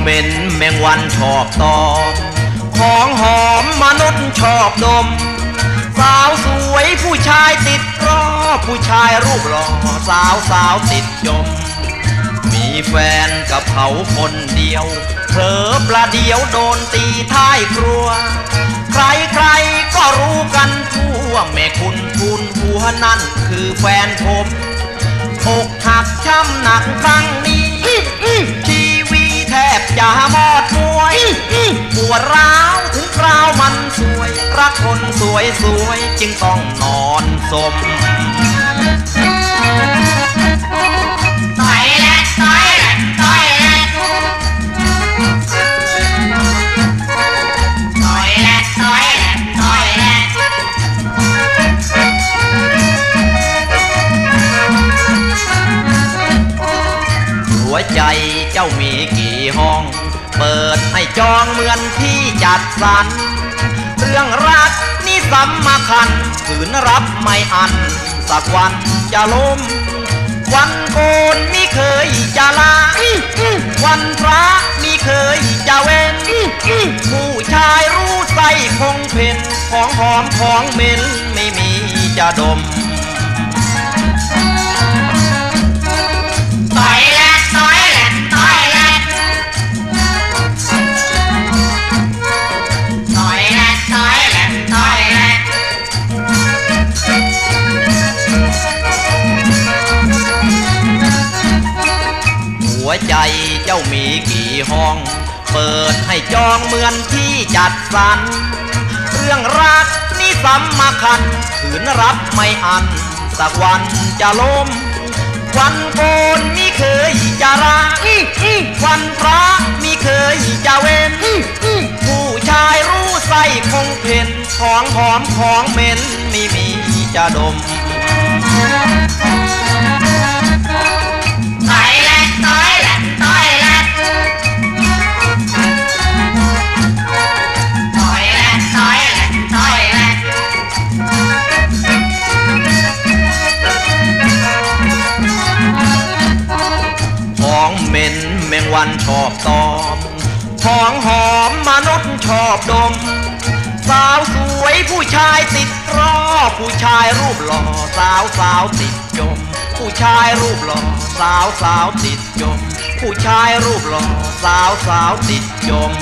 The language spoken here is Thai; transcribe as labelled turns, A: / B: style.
A: เหม็นแมงวันชอบตอของหอมมนุษย์ชอบดม สาวสวยผู้ชายติดรอผู้ชายรูปหล่อสาวสาวติดยมมีแฟนกับเขาคนเดียวเผลอประเดียวโดนตีท้ายครัว ใครใครก็รู้กันทั่วแม่คุณทุนหัวนั่นคือแฟนผมอกหักช้ำหนักครั้งนี้ ชีวีแทบจะหมอดมวยปวดร้าวถึงคราวมันสวย รักคนสวยสวยๆจึงต้องนอนสม ใจเจ้ามีกี่ห้อง เปิดให้จองเหมือนที่จัดสรร เรื่องรักนี่สำคัญขืนรับไม่อัน สักวันจะล้ม วันโกนไม่เคยจะลา วันพระไม่เคยจะเว้น ผู้ชายรู้ใส่คงเพนของหอมของเหม็นไม่มีจะดม ใจเจ้ามีกี่ห้อง เปิดให้จองเหมือนที่จัดสรร เรื่องรักนี่สำคัญขืนรับไม่อัน สักวันจะล้ม วันโกนมิเคยจะรักวันพระมิเคยจะเว้น ผู้ชายรู้ใส่คงเพนของหอมของเหม็นไม่มีจะดม ม็นแมงวันชอบตอม ของหอมมนุษย์ชอบดม สาวสวยผู้ชายติดรอผู้ชายรูปหล่อสาวสาวติดจม ผู้ชายรูปหล่อสาวสาวติดจม ผู้ชายรูปหล่อสาวสาวติดจม